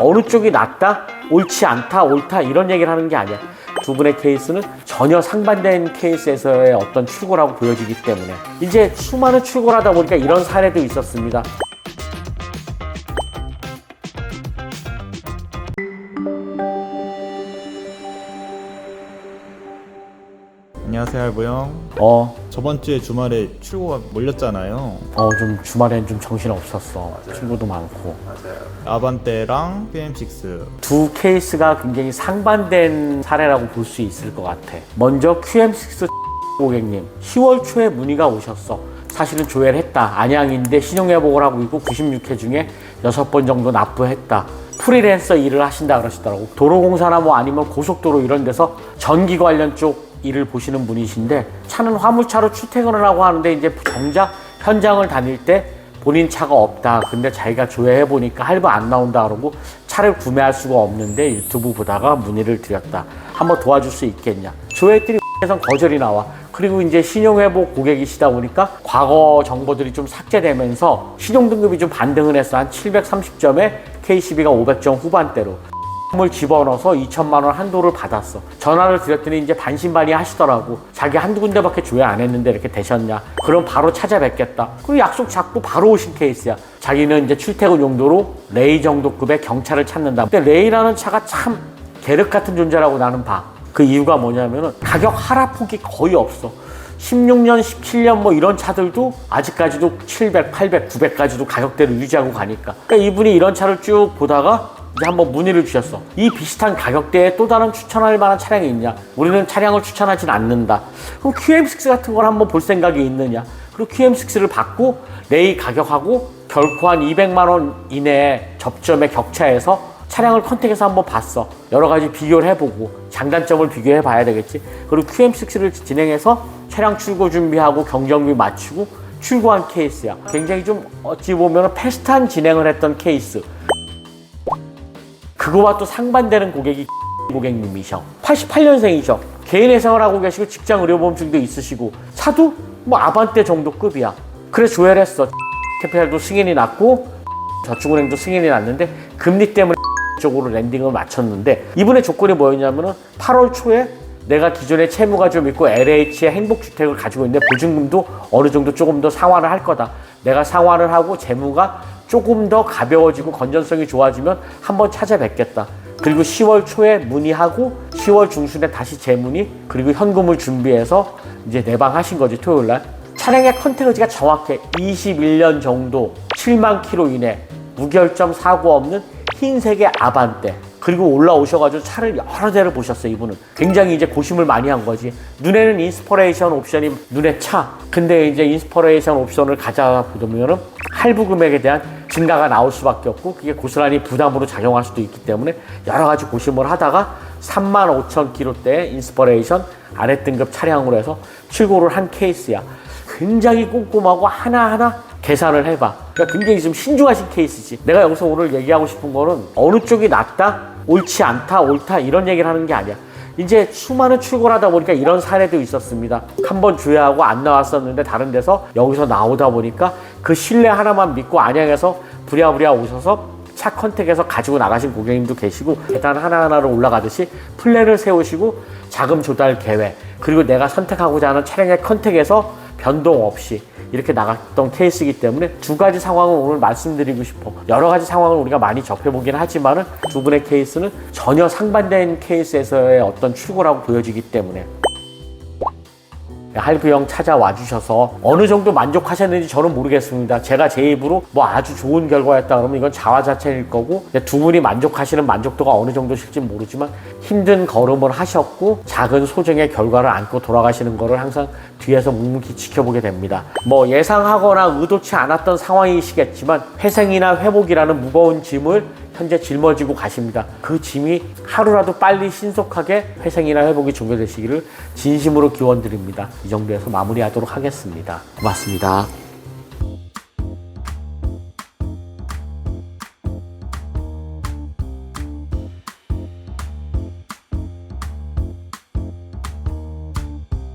어느 쪽이 낫다, 옳지 않다, 옳다 이런 얘기를 하는 게 아니야. 두 분의 케이스는 전혀 상반된 케이스에서의 어떤 출고라고 보여지기 때문에 이제 수많은 출고를 하다 보니까 이런 사례도 있었습니다. 안녕하세요 할부형 어, 저번 주에 주말에 출고가 몰렸잖아요 어, 좀 주말엔 좀 정신 없었어. 친구도 많고. 아반떼랑 QM6 두 케이스가 굉장히 상반된 사례라고 볼 수 있을 것 같아. 먼저 QM6 고객님, 10월 초에 문의가 오셨어. 사실은 조회를 했다. 안양인데 신용회복을 하고 있고 96회 중에 6번 정도 납부했다. 프리랜서 일을 하신다 그러시더라고. 도로공사나 뭐 아니면 고속도로 이런 데서 전기 관련 쪽 일을 보시는 분이신데 차는 화물차로 출퇴근을 하고 하는데 이제 정작 현장을 다닐 때 본인 차가 없다. 근데 자기가 조회해 보니까 할부 안 나온다 그러고 차를 구매할 수가 없는데 유튜브 보다가 문의를 드렸다. 한번 도와줄 수 있겠냐? 조회했더니 에선 거절이 나와. 그리고 이제 신용회복 고객이시다 보니까 과거 정보들이 좀 삭제되면서 신용등급이 좀 반등을 했어. 한 730점에 K12가 500점 후반대로. 을 집어넣어서 2천만 원 한도를 받았어. 전화를 드렸더니 이제 반신반의 하시더라고. 자기 한두 군데밖에 조회 안 했는데 이렇게 되셨냐. 그럼 바로 찾아뵙겠다. 그리고 약속 잡고 바로 오신 케이스야. 자기는 이제 출퇴근 용도로 레이 정도급의 경차를 찾는다. 근데 레이라는 차가 참 계륵 같은 존재라고 나는 봐. 그 이유가 뭐냐면은 가격 하락 폭이 거의 없어. 16년, 17년 뭐 이런 차들도 아직까지도 700, 800, 900까지도 가격대를 유지하고 가니까. 그러니까 이분이 이런 차를 쭉 보다가 이제 한번 문의를 주셨어. 이 비슷한 가격대에 또 다른 추천할 만한 차량이 있냐? 우리는 차량을 추천하진 않는다. 그럼 QM6 같은 걸 한번 볼 생각이 있느냐? 그리고 QM6를 받고 레이 가격하고 결코 한 200만 원 이내에 접점의 격차에서 차량을 컨택해서 한번 봤어. 여러 가지 비교를 해보고 장단점을 비교해 봐야 되겠지. 그리고 QM6를 진행해서 차량 출고 준비하고 경정비 맞추고 출고한 케이스야. 굉장히 좀 어찌 보면 패스트한 진행을 했던 케이스. 그거와 또 상반되는 고객이 고객님이셔. 88년생이셔. 개인 회생을 하고 계시고 직장 의료보험증도 있으시고 차도 뭐 아반떼 정도 급이야. 그래 조회를 했어. 캐피탈도 승인이 났고 저축은행도 승인이 났는데 금리 때문에 쪽으로 랜딩을 마쳤는데 이분의 조건이 뭐였냐면은 8월 초에 내가 기존에 채무가 좀 있고 LH의 행복주택을 가지고 있는데 보증금도 어느 정도 조금 더 상환을 할 거다. 내가 상환을 하고 재무가 조금 더 가벼워지고 건전성이 좋아지면 한번 찾아뵙겠다. 그리고 10월 초에 문의하고 10월 중순에 다시 재문의 그리고 현금을 준비해서 이제 내방하신 거지 토요일 날. 차량의 컨테너지가 정확해. 21년 정도 7만 킬로 이내 무결점 사고 없는 흰색의 아반떼. 그리고 올라오셔가지고 차를 여러 대를 보셨어요 이분은. 굉장히 이제 고심을 많이 한 거지. 눈에는 인스퍼레이션 옵션이 눈에 차. 근데 이제 인스퍼레이션 옵션을 가져다 보면은 할부 금액에 대한 증가가 나올 수밖에 없고 그게 고스란히 부담으로 작용할 수도 있기 때문에 여러 가지 고심을 하다가 3만 5천 킬로대의 인스퍼레이션 아래 등급 차량으로 해서 출고를 한 케이스야 굉장히 꼼꼼하고 하나하나 계산을 해봐. 그러니까 굉장히 좀 신중하신 케이스지. 내가 여기서 오늘 얘기하고 싶은 거는 어느 쪽이 낫다, 옳지 않다, 옳다 이런 얘기를 하는 게 아니야. 이제 수많은 출고를 하다 보니까 이런 사례도 있었습니다. 한 번 주회하고 안 나왔었는데 다른 데서 여기서 나오다 보니까 그 신뢰 하나만 믿고 안양에서 부랴부랴 오셔서 차 컨택에서 가지고 나가신 고객님도 계시고 계단 하나하나로 올라가듯이 플랜을 세우시고 자금 조달 계획 그리고 내가 선택하고자 하는 차량의 컨택에서 변동 없이 이렇게 나갔던 케이스이기 때문에 두 가지 상황을 오늘 말씀드리고 싶어. 여러 가지 상황을 우리가 많이 접해보긴 하지만은 두 분의 케이스는 전혀 상반된 케이스에서의 어떤 출고라고 보여지기 때문에 할부형 찾아와 주셔서 어느 정도 만족하셨는지 저는 모르겠습니다. 제가 제 입으로 뭐 아주 좋은 결과였다 그러면 이건 자화자찬일 거고 두 분이 만족하시는 만족도가 어느 정도실지 모르지만 힘든 걸음을 하셨고 작은 소정의 결과를 안고 돌아가시는 거를 항상 뒤에서 묵묵히 지켜보게 됩니다. 뭐 예상하거나 의도치 않았던 상황이시겠지만 회생이나 회복이라는 무거운 짐을 현재 짊어지고 가십니다. 그 짐이 하루라도 빨리 신속하게 회생이나 회복이 종료되시기를 진심으로 기원드립니다. 이 정도에서 마무리하도록 하겠습니다. 고맙습니다.